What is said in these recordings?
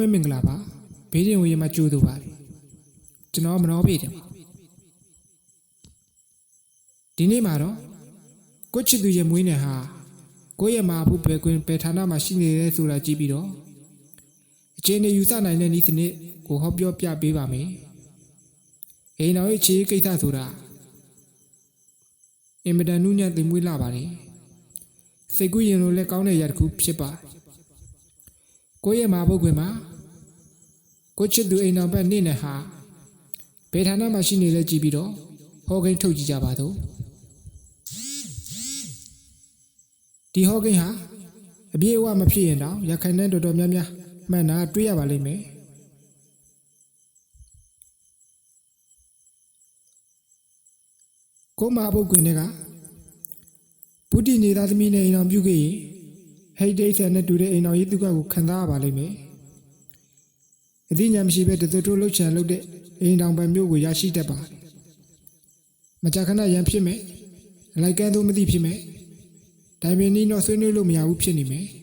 ပဲမင်္ဂလာပါဘေးရင်ဝေးမှာကြိုးသူပါလေကျွန်တော်မနှောပြေတယ်ပါဒီနေ့မှာတော့ကိုချစ်သူရဲ့မွေးနေ့ဟာကိုယ့်ရဲ့မာဘူးပဲကွင်းပဲဌာနမှာရှိနေတယ်ဆိုတာကြည့်ပြီးတော့အချင်းနေယူဆနိုင်တဲ့ဤစနစ်ကိုဟောပြောပြပေးပါမယ်အိမ်တော်ရဲ့ခြေကိစ္စဆိုတာအင်မတန်နုညံ့သိမ်မွေးလာပါတယ်စိတ်ကူးရင်လိုလည်းကောင်းတဲ့ຢာတစ်ခုဖြစ်ပါတယ်ကိုယ့်ရဲ့မာဘုတ်ခွင်မှာ ကိုချစ်သူအိမ်တော်ဘက်နေနဲ့ဟာဘယ်ဌာနမှာရှိနေလဲကြည့်ပြီးတော့ဟောကိန်းထုတ်ကြည့်ကြပါတော့ဒီဟောကိန်းဟာအပြည့်အဝမဖြစ်ရင်တော့ရခိုင်နဲ့တော်တော်များများမှန်တာတွေ့ရပါလိမ့်မယ်ကိုမာဘုတ်ခွင်တွေကဗုဒ္ဓနေသားသမီးနဲ့အိမ်တော်ပြုခဲ့ရင်ဟိတ်ဒိတ်ဆန်နဲ့တူတဲ့အိမ်တော်ရေးသူကကိုခံစားရပါလိမ့်မယ်။ အသိဉာဏ်မရှိဘဲတသွတ်လှုပ်ချန်လှုပ်တဲ့အိမ်တော်ပံမျိုးကိုရရှိတတ်ပါတယ်။မကြာခဏရန်ဖြစ်မယ်။အလိုက်ကဲသို့မသိဖြစ်မယ်။ဒါပေမဲ့နီးတော့ဆွေးနွေးလို့မရဘူးဖြစ်နေမယ်။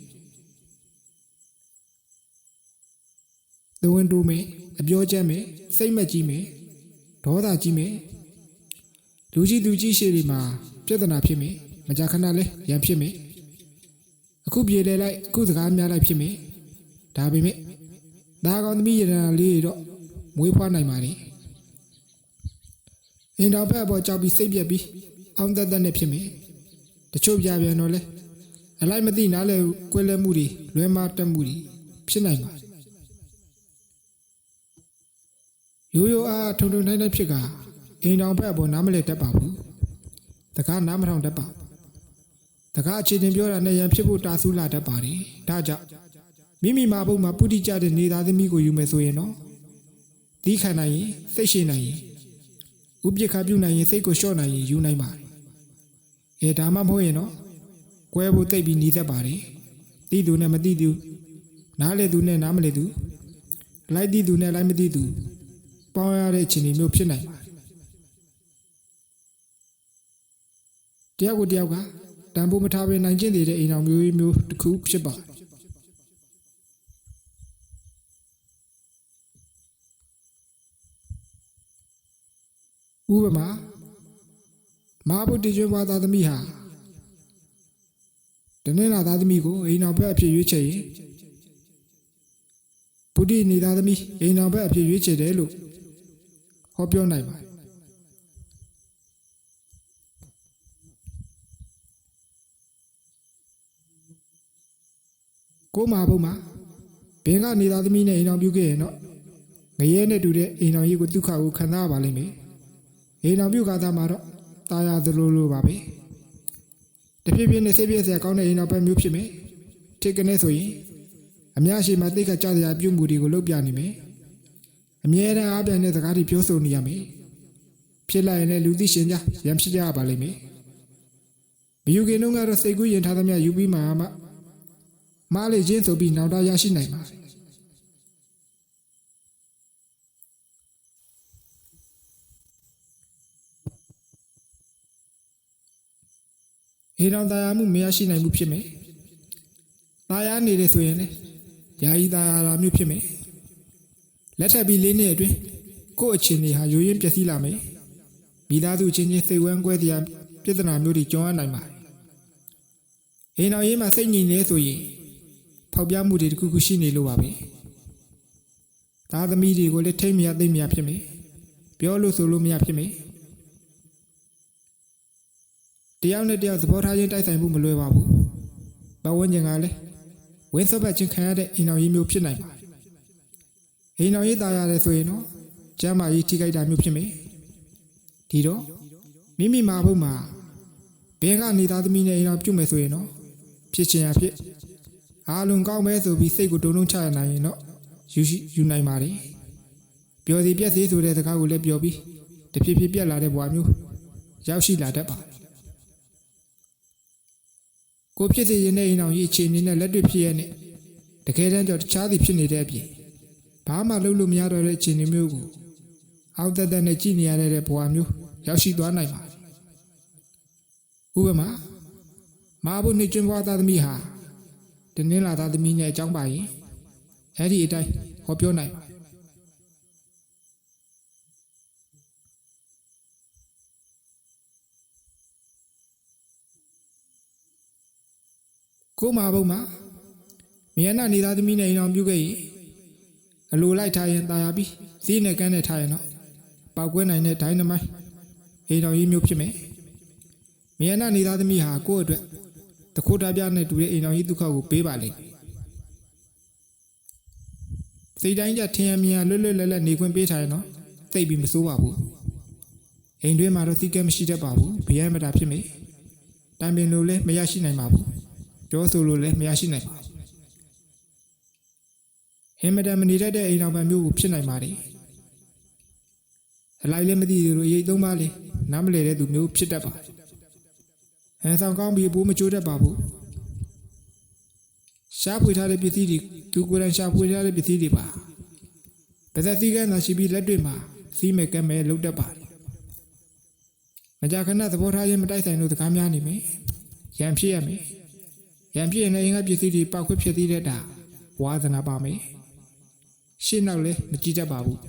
သဝင်တူမယ်အပြောကျမ်းမယ်စိတ်မက်ကြီးမယ်ဒေါသကြီးမယ်လူကြီးသူကြီးရှေ့ဒီမှာပြဿနာဖြစ်မယ်မကြာခဏလဲရန်ဖြစ်မယ်အခုပြေလေလိုက်အခုစကားများလိုက်ဖြစ်မယ်ဒါပေမဲ့ ဒါကောင်သမီးရတနာလေးတွေတော့မွေးဖွားနိုင်ပါလေအင်တော်ဘက်အပေါ်ကြောက်ပြီးစိတ်ပြက်ပြီးအောင်သက်သက်နဲ့ဖြစ်မယ်တချို့ပြပြန်တော့လဲအလိုက်မသိနားလဲကွဲလဲမှုတွေလွဲမားတက်မှုတွေဖြစ်နိုင်ပါရိုးရိုးအားထုံထုံတိုင်းတိုင်းဖြစ်ကအင်တော်ဘက်အပေါ်နားမလဲတတ်ပါဘူးတကားနားမထောင်တတ်ပါဘူးတကားအခြေတင်ပြောတာနဲ့ရန်ဖြစ်ဖို့တာဆူလာတတ်ပါတယ်။ဒါကြောင့် မိမိမှာဘုံမှာပုတိကျတဲ့နေသားသမီးကိုယူမယ်ဆိုရင်တော့သီးခံနိုင်ရင်စိတ်ရှိနိုင်ရင်ဥပိ္ပခပြုနိုင်ရင်စိတ်ကိုလျှော့နိုင်ရင်ယူနိုင်ပါတယ်။အဲဒါမှမဟုတ်ရင်တော့ကွဲဖို့တိတ်ပြီးနေတတ်ပါတယ်။သိသူနဲ့မသိသူနားလေသူနဲ့နားမလေသူလိုက်သိသူနဲ့လိုက်မသိသူပေါင်းရတဲ့အခြေအနေမျိုးဖြစ်နိုင်ပါတယ်။တယောက်ကိုတယောက်ကတန်ဖိုးမထားဘဲနိုင်ကျင့်နေတဲ့အိမ်တော်မျိုးမျိုးတစ်ခုဖြစ်ပါတယ် ဥပမာမဟာဗုဒ္ဓကျွန်းဘွားသားသမီးဟာတနေ့လာသားသမီးကိုအိမ်တော်ဘက်အဖြစ်ရွေးချယ်ရင်ဗုဒ္ဓနေသားသမီးအိမ်တော်ဘက်အဖြစ်ရွေးချယ်တယ်လို့ဟောပြောနိုင်ပါတယ်ကိုမာဘုံမှာဘင်ကနေသားသမီးနဲ့အိမ်တော်ပြုခဲ့ရင်တော့ငရဲနဲ့တူတဲ့အိမ်တော်ကြီးကိုဒုက္ခကိုခံစားရပါလိမ့်မယ်။ အိမ်တော်ပြုကသားမှာတော့ตายရသလိုလိုပါပဲ။တဖြည်းဖြည်းနဲ့စိတ်ပြည့်စရာကောင်းတဲ့အိမ်တော်ပဲမျိုးဖြစ်မယ်။ထိတ်ကနေဆိုရင်အများရှိမှတိတ်ခကြစရာပြုမှုတွေကိုလုပ်ပြနေမယ်။အမြဲတမ်းအားပြန်တဲ့စကားတွေပြောဆိုနေရမယ်။ဖြစ်လိုက်ရင်လည်းလူသိရှင်ကြရံဖြစ်ကြရပါလိမ့်မယ်။မယူခင်တုန်းကတော့စိတ်ကူးရင်ထားသမျှယူပြီးမှမှ မားလေချင်းဆိုပြီးနောက်တာရရှိနိုင်ပါတယ် ဟေတော်တရားမှုမရရှိနိုင်မှုဖြစ်မယ်။တာယာနေတယ်ဆိုရင်လေယာယီတာယာလာမျိုးဖြစ်မယ်။လက်ထပ်ပြီးလေးနှစ်အတွင်းကိုယ့်အချင်းတွေဟာရိုးရင်းပျက်စီးလာမယ်။မိသားစုချင်းချင်းစိတ်ဝမ်းကွဲတရားပြဿနာမျိုးတွေကြုံရနိုင်ပါတယ်။ဟေတော်ရေးမှာစိတ်ညစ်နေဆိုရင်ဖောက်ပြမှုတွေတစ်ခုခုရှိနေလို့ပါပဲသားသမီးတွေကိုလည်းထိမ့်မရသိမ့်မရဖြစ်မယ်ပြောလို့ဆိုလို့မရဖြစ်မယ် တယောက်နဲ့တယောက်သဘောထားချင်းတိုက်ဆိုင်မှုမလွယ်ပါဘူးဘဝဝင်ကျင်ကလည်းဝင်းစောပတ်ချင်းခံရတဲ့အိမ်တော်ကြီးမျိုးဖြစ်နိုင်ပါတယ်အိမ်တော်ကြီးตายရတယ်ဆိုရင်တော့ကျမ်းမာရေးထိခိုက်တာမျိုးဖြစ်မယ်ဒီတော့မိမိမှာဘုံမှာဘယ်ကနေသားသမီးနဲ့အိမ်တော်ပြုတ်မယ်ဆိုရင်တော့ဖြစ်ချင်ရဖြစ် အားလုံးကောင်းမဲဆိုပြီးစိတ်ကိုတုံတုံချရနိုင်ရင်တော့ယူရှိယူနိုင်ပါတယ်ပျော်စီပြက်စီဆိုတဲ့စကားကိုလည်းပြောပြီးတဖြည်းဖြည်းပြက်လာတဲ့ဘဝမျိုးရောက်ရှိလာတတ်ပါတယ် ကိုဖြစ်စေရင်တဲ့အိမ်အောင်ရေးအခြေအနေနဲ့လက်တွေ့ဖြစ်ရတဲ့တကယ်တမ်းကျတော့တခြားစီဖြစ်နေတဲ့အပြင်ဘာမှလုပ်လို့မရတော့တဲ့အခြေအနေမျိုးကိုအောက်တက်တက်နဲ့ကြည်နေရတဲ့ဘဝမျိုးရောက်ရှိသွားနိုင်ပါတယ်ဥပမာမဟာဘုနှစ်ကျွန်းဘွားသားသမီးဟာတနင်္လာသားသမီးနဲ့အကြောင်းပါရင်အဲ့ဒီအတိုင်းဟောပြောနိုင်ပါ ကိုမာဘုံမှာမြန်နာနေသားသမီးနဲ့အိမ်အောင်ပြုခဲ့ရင်အလိုလိုက်ထားရင်ตายရပြီစီးနဲ့ကန်းနဲ့ထားရင်တော့ပောက်ကွဲနိုင်တဲ့ဒိုင်းနမိုင်းအိမ်တော်ကြီးမျိုးဖြစ်မယ်မြန်နာနေသားသမီးဟာကိုယ့်အတွက်တခိုးတားပြနဲ့တူတဲ့အိမ်တော်ကြီးဒုက္ခကိုပေးပါလိမ့်မယ်စိတ်တိုင်းကြထင်ရမြင်ရလွတ်လွတ်လပ်လပ်နေခွင့်ပေးထားရင်တော့သိပ်ပြီးမစိုးပါဘူးအိမ်တွင်းမှာတော့စီကဲမရှိတတ်ပါဘူးဘယံမတာဖြစ်မယ်တိုင်ပင်လို့လည်းမရရှိနိုင်ပါဘူး ပြောဆိုလို့လည်းမရရှိနိုင်ပါဘူးဟင်မတန်မနေတတ်တဲ့အိမ်တော်ပံမျိုးကိုဖြစ်နိုင်ပါတယ်အလိုက်လည်းမသိသေးလို့အရေးသုံးပါလေနားမလဲတဲ့သူမျိုးဖြစ်တတ်ပါတယ်ဟန်ဆောင်ကောင်းပြီးအပိုးမချိုးတတ်ပါဘူးရှားဖွေထားတဲ့ပစ္စည်းတွေသူကိုယ်တိုင်ရှားဖွေထားတဲ့ပစ္စည်းတွေပါပါသက်သီးကန်းသာရှိပြီးလက်တွေ့မှာစီးမဲ့ကဲမဲ့လုတ်တတ်ပါတယ်မကြာခဏသဘောထားချင်းမတိုက်ဆိုင်လို့တကားများနေမယ်ရံဖြစ်ရမယ် ရံဖြစ်ရင်လည်းအင်္ဂါပစ္စည်းတွေပောက်ခွက်ဖြစ်သေးတဲ့တာဝါသနာပါမယ်ရှင်းတော့လည်းမကြည့်တတ်ပါဘူး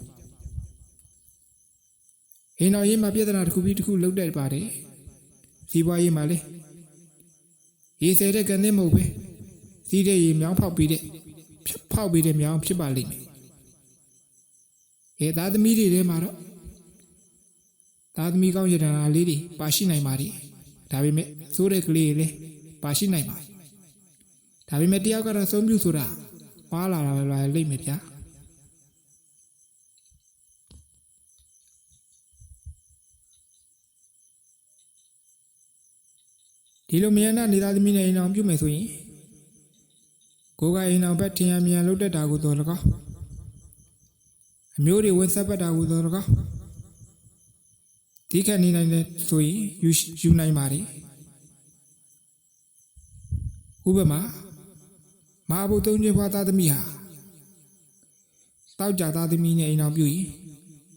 ဟင်းတော်ရေးမှာပြဿနာတစ်ခုပြီးတစ်ခုလုတ်တတ်ပါတယ်စီးပွားရေးမှာလေရေးဆဲတဲ့ကန်သင်းမဟုတ်ပဲစီးတဲ့ရေမြောင်းဖောက်ပြီးတဲ့ဖြတ်ဖောက်ပြီးတဲ့မြောင်းဖြစ်ပါလိမ့်မယ်အဲသားသမီးတွေထဲမှာတော့သားသမီးကောင်းရတနာလေးတွေပါရှိနိုင်ပါတယ်ဒါပေမဲ့သိုးတဲ့ကလေးတွေလည်းပါရှိနိုင်ပါတယ် ဒါပေမဲ့တယောက်ကတော့သုံးပြဆိုတာဝါလာလာလာလိမ့်မယ်ဗျာဒီလိုမြန်နာနေသားသမီးနဲ့အိမ်အောင်ပြုမယ်ဆိုရင်ကိုယ်ကအိမ်အောင်ဘက်ထင်ရမြန်လုတ်တက်တာကိုတော်လကောက်အမျိုးတွေဝင်ဆက်ပတ်တာကိုတော်လကောက်ဒီခက်နေနိုင်တဲ့ဆိုရင်ယူယူနိုင်ပါတယ်ဥပမာ မဟာဘုသုံးခြင်းဖွာသားသမီးဟာတောက်ကြသားသမီးနဲ့အိမ်အောင်ပြုရင်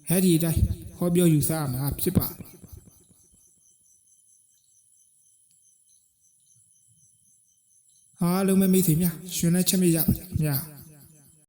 ဟဲ့ဒီအတိုင်းဟောပြောယူဆရမှာဖြစ်ပါတယ်အားလုံးပဲမိတ်ဆွေများရှင်နဲ့ချက်မြရပါများ